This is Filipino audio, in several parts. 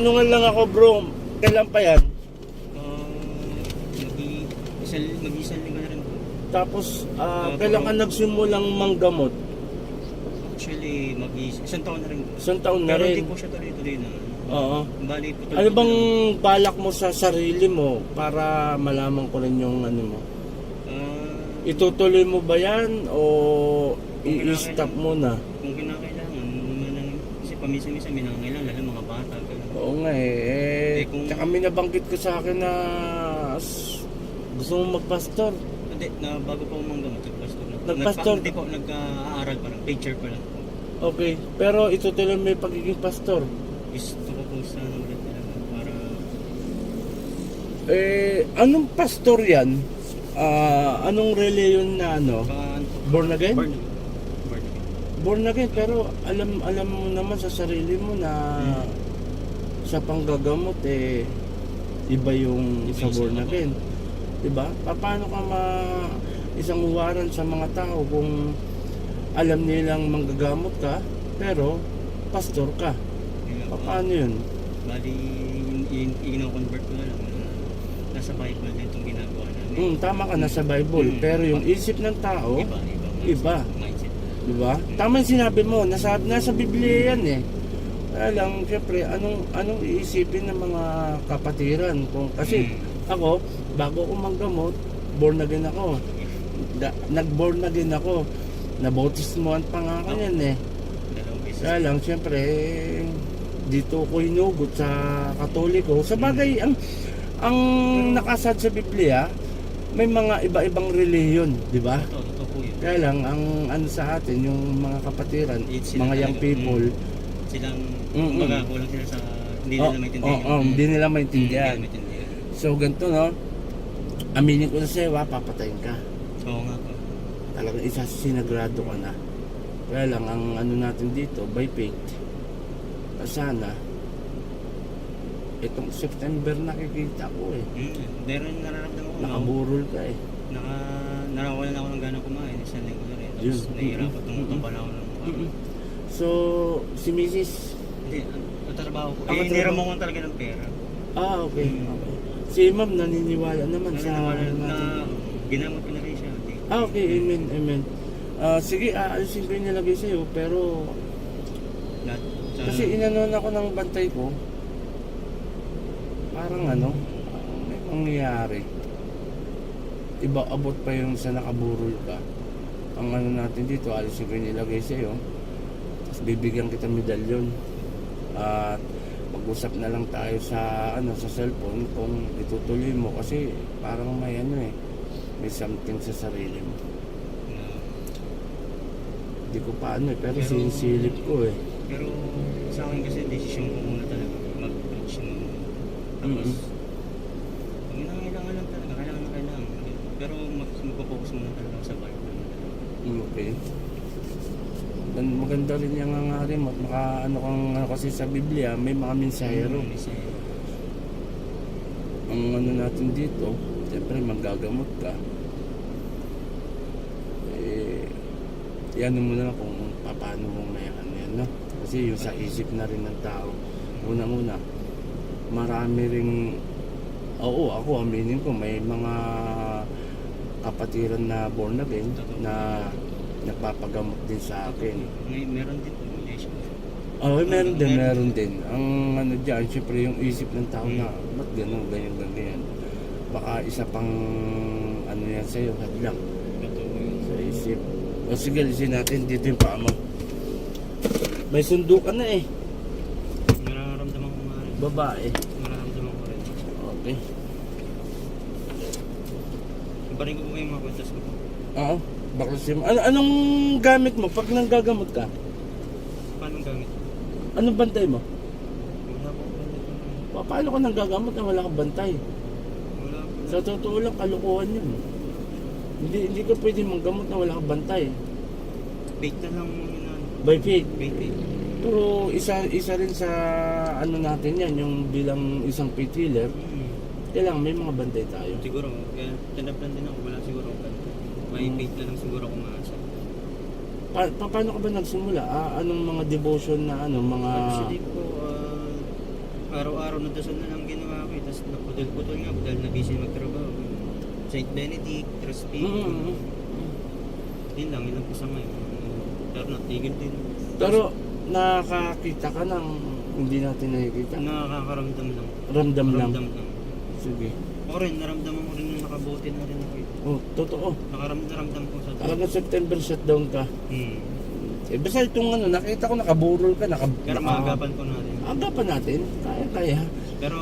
Tanungan lang ako bro, kailan pa yan? Mag- isang, mag-isang linggo na rin po. Tapos, ah, Ah, kailan ka nagsimulang manggamot? Actually, mag isang taon na rin po. Isang taon na Pero rin. hindi po siya tuloy-tuloy na. Oo. Bali Ano bang balak mo sa sarili mo para malaman ko rin yung ano mo? Ah, Itutuloy mo ba yan o i-stop mo na? kung kinakailangan, manang, kasi paminsan-minsan may nangangailangan, lalo mga bata. ganun. Oo nga eh. eh Eh, kung- tsaka may nabanggit ko sa akin na s- gusto mo magpastor. Hindi, na bago pa umanggamot, nagpastor na. Nagpastor? Nagpa- Hindi po, nag-aaral pa lang, teacher pa lang. Okay. Pero itutuloy mo yung pagiging pastor. Gusto ko po sana ulit talaga para Eh, anong pastor yan? Ah, anong reliyon na ano? pa, Born again? Born again. Born again. Born again, pero alam alam mo naman sa sarili mo na Hmm. Sa panggagamot eh iba yung Iba sa yung born sa again. 'Di ba? Paano ka ma isang uwaran sa mga tao kung alam nilang manggagamot ka pero pastor ka? Paano 'yun? Bali, in- i-convert ko na lang. na Nasa Bible din itong ginagawa namin. Mm, tama ka na sa Bible, Mm. pero yung isip ng tao, Iba, iba. Iba. Di ba? Tama yung sinabi mo, nasa, nasa Biblia yan eh. Kaya lang, syempre, anong, anong iisipin ng mga kapatiran? Kung, kasi Mm. ako, bago ako manggamot, born again ako. Da, nag-born again ako. Nabautismoan pa nga ako yan eh. Kaya lang, syempre, eh, dito ko hinugot sa katoliko. Sa bagay, ang, ang nakasad sa Biblia, may mga iba-ibang reliyon, di ba? Kaya lang, ang ano sa atin, yung mga kapatiran, mga young talaga. people, Silang, Mm, kumbaga, kulang sila sa, hindi oh, nila maintindihan. oh, oh, hindi nila maintindihan. Hindi nila maintindihan. So, ganito, no? Aminin ko na sa'yo, ha, papatayin ka. Oo nga po. Talagang isa sinagrado ka na. Kaya lang, ang ano natin dito, by faith, sana, itong September nakikita ko eh. Mm. Pero nararamdaman ko, na, Nakaburol ka eh. naka, narawalan ako ng ganang kumain. Isang linggo na rin. Tapos, Yun. nahihirapan Mm-mm. tumutumpa na ako ng Mm-mm. So, si Mrs. Hindi, ang trabaho ko. Eh, hiniram mo talaga ng pera. Ah, okay. Mm. okay. Si Ma'am naniniwala naman sa na, ano na, ginamot ko na rin siya. Ah, okay. Amen. Amen. Ah, sige, aalisin ko yung nilagay sa'yo. Pero, Lahat, sa, kasi inanon ako ng bantay ko. Parang ano, parang may mangyayari. Iba abot pa yung sa nakaburol ka. Ang ano natin dito, alisin ko yung nilagay sa'yo. Tapos bibigyan kita medalyon. At mag-usap na lang tayo sa ano sa cellphone kung itutuloy mo kasi parang may ano eh may something sa sarili mo. Hindi ko pa ano eh, pero, Pero- sinisilip ko eh. pero sa akin kasi desisyon ko muna talaga mag-preach muna. Tapos, Mm-mm. pag nangailangan lang talaga, kailangan na kailangan. Pero mag- magpo-focus muna talaga sa Bible. Mm, Okay. Gan- Maganda rin yung nga rin mo. Maka, ano kang ano kasi sa Biblia, may mga mensahero. Mm, Ang ano natin dito, siyempre manggagamot ka. Eh, yan mo na kung paano mo may ano yan, no? Kasi yung sa isip na rin ng tao. Una-una, marami ring, oo, ako aminin ko, may mga kapatiran na born again na nagpapagamot din sa akin. may, meron din po, issue. Oo, meron din, meron din. Ang ano dyan, syempre yung isip ng tao na, ba't gano'n, ganyan, ganyan. Baka isa pang, ano yan sa'yo, hadlang sa isip. O sige, lisin natin dito yung paa mo. May sundukan na eh, Nararamdaman ko nga rin. babae. Nararamdaman ko rin. Okay. Ibarin ko po yung mga kwentas ko. Oo, baklas yung... Ano, anong gamit mo pag nanggagamot ka? Paano ang gamit? Anong bantay mo? Wala po. Pa- Paano ka nanggagamot na wala kang bantay? Wala po. Sa totoo lang, kalukuhan yun. Hindi, hindi ka pwede manggamot na wala kang bantay. Bait na lang yun. ano. By faith. Bait, bait. Pero isa isa rin sa ano natin yan, yung bilang isang faith healer, Hmm. kailangan may mga bantay tayo. Siguro, kaya tinaplan din ako. Wala siguro. May bait na lang siguro ako maasa. Pa, pa- paano ka ba nagsimula? Ah, anong mga devotion na ano, mga... Actually po, uh, araw-araw na dasal na lang ginawa ko eh. Tapos naputol-putol nga dahil na busy magtrabaho. St. Benedict, Trusty. Mm. Yun lang, yun lang po sa ngayon. Pero natigil din. Pero nakakita ka ng hindi natin nakikita. Nakakaramdam lang. Ramdam lang. Ramdam lang. Sige. Ako rin, naramdaman ko rin na nakabuti na rin ako. eh. Oh, totoo. Nakaramdam ko sa Talaga September shutdown ka. Hmm. Eh, basta itong ano, nakita ko nakaburol ka, naka... Pero naka- maagapan ko na rin. Agapan natin. Kaya, kaya. Pero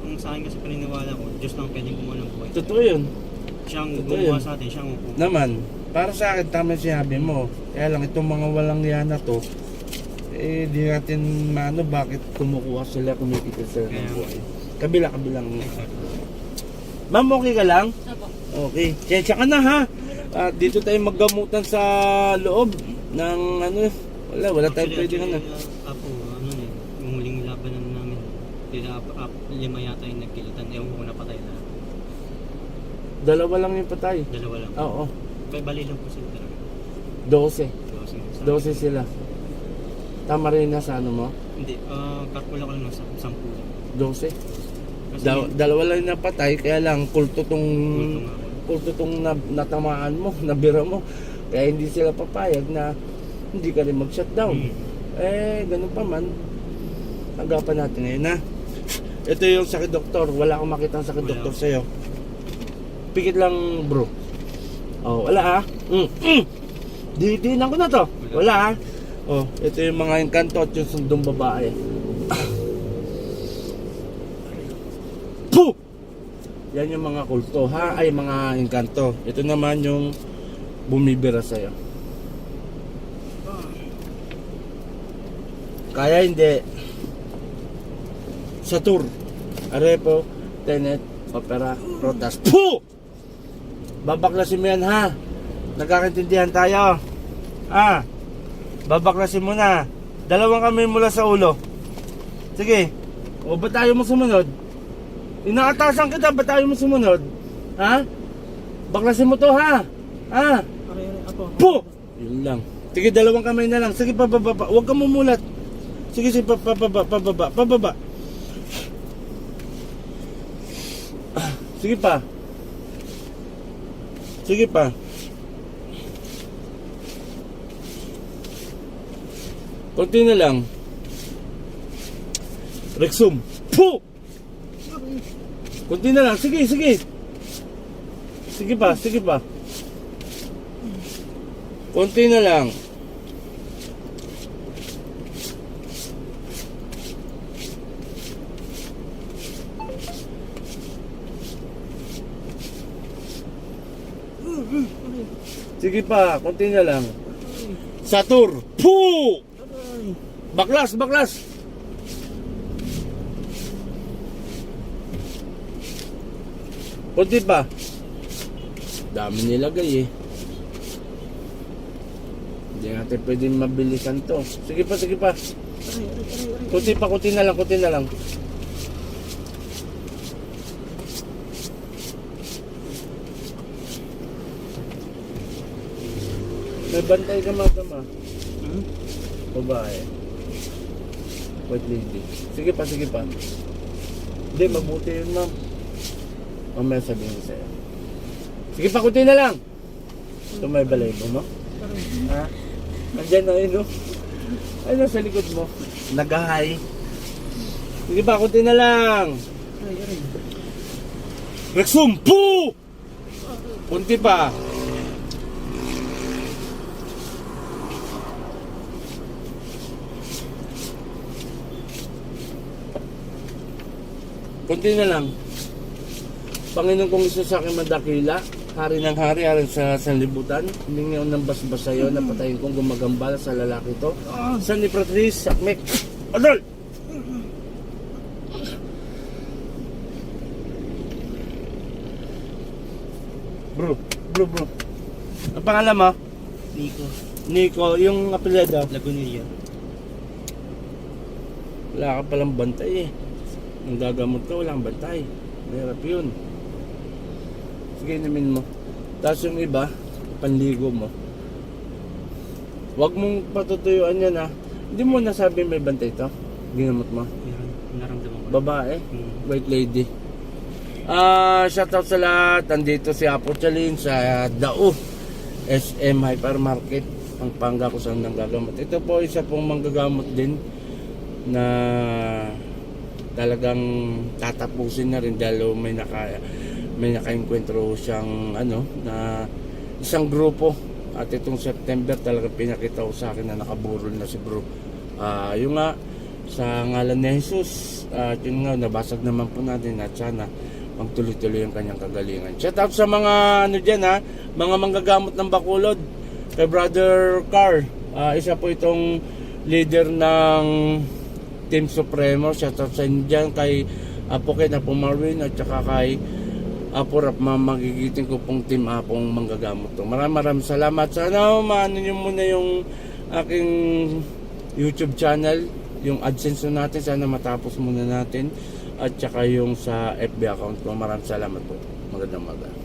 ang sa akin kasi paniniwala ko, Diyos lang pwedeng gumawa ng buhay. Totoo yun. Siyang Totoo gumawa yun. sa atin, siyang upo. Naman, para sa akin, tama yung sinabi mo. Kaya lang, itong mga walang yana to, eh, di natin maano bakit kumukuha sila, kumikita sila ng buhay. Kabila, kabilang. Ma'am, okay ka lang? Okay. Sensya ka na ha. Ah, dito tayo maggamutan sa loob ng ano, wala, wala tayong pwede ano. Apo, ano eh, yung huling labanan namin, sila ap, ap, lima yata yung nagkilitan. Ewan ko kung napatay na. Dalawa lang yung patay. Dalawa lang. Oo, Kaya bali lang po sila talaga. 12. Dose. 12 sila. Tama rin na sa ano mo? Hindi, ah, kalkula ko lang ng sam- sampu lang. 12. Da- dalawa lang napatay, kaya lang kulto tong kulto tong na, natamaan mo, nabira mo. Kaya hindi sila papayag na hindi ka rin mag-shutdown. Hmm. Eh, ganun pa man. Agapan natin ngayon na. Ito yung sakit doktor. Wala akong makita ng sakit doktor sa'yo. Pikit lang bro. Oh, wala ah. Mm. Mm. Didiinan ko na to. Wala ah. Oh, ito yung mga engkanto at yung sundong babae. Yan yung mga kulto ha, ay mga engkanto. Ito naman yung bumibira sa'yo. Kaya hindi. Satur, Arepo, Tenet, Opera, Rotas. Puh! Babaklasin mo yan ha. Nagkakaintindihan tayo. Ah, babaklasin mo na. Dalawang kami mula sa ulo. Sige. O ba tayo mo sumunod? Inaatasan kita, ba tayo mo sumunod? Ha? Baklasin mo to ha? Ha? Po! Yun lang. Sige, dalawang kamay na lang. Sige, pababa. pa. Huwag kang mumulat. Sige, sige, pa- pababa, pababa, pababa. Sige pa. Sige pa. Kunti na lang. Rexum. Po! Kunti na lang. Sige, sige. Sige pa, sige pa. Konti na lang. Sige pa, konti na lang. Satur. Pu! Baklas, baklas. Konti pa. Dami nilagay eh. Hindi natin pwedeng mabilisan to. Sige pa, sige pa. Kunti pa, kunti na lang, kunti na lang. May bantay ka madama. Hmm? Babae. White lady. Sige pa, sige pa. Hindi, mabuti yun ma'am. Mamaya sabihin ko sa'yo. Sige pa, kunti na lang. Ito may balay mo, no? Ha? Andyan na yun, no? Ay, nasa likod mo. Nagahay. Sige pa, kunti na lang. Rexum, po! Kunti pa. Kunti na lang. Panginoon kong isa sa akin madakila, hari ng hari, hari sa sanlibutan, humingi ako ng basbas sa iyo, napatayin kong gumagambala sa lalaki to. San ni Patrice, Sakmek, Adol! Bro, bro, bro. Ang pangalan mo? Nico. Nico, yung apelyido. Lagunilla. Wala ka palang bantay eh. Nung gagamot ka, wala kang bantay. Mahirap yun. Sige, inumin mo. Tapos yung iba, panligo mo. Huwag mong patutuyuan yan ha. Hindi mo nasabi may bantay to. Ginamot mo. Meron. Naramdaman ko. babae. Hmm. White lady. Ah, shoutout sa lahat. Andito si Apo Chalin sa Dao SM Hypermarket. Ang pangga ko saan nang gagamot. Ito po isa pong manggagamot din na talagang tatapusin na rin dahil may naka may nakainkwentro siyang ano na isang grupo at itong September talaga pinakita ko sa akin na nakaburol na si bro. Ah, yung nga sa ngalan ni Jesus at yun nga nabasag naman po natin at sana magtuloy-tuloy ang kanyang kagalingan. Shout out sa mga ano diyan ha, mga manggagamot ng Bacolod. Kay Brother Carr, ah, isa po itong leader ng Team Supremo. Shout out sa inyo dyan kay Apo kay Apo Marvin at saka kay Apo Rap magigiting ko pong team Apong manggagamot to. Maraming maraming salamat. Sana maano nyo muna yung aking YouTube channel, yung AdSense na natin. Sana matapos muna natin. At saka yung sa FB account ko. Maraming salamat po. Magandang maga.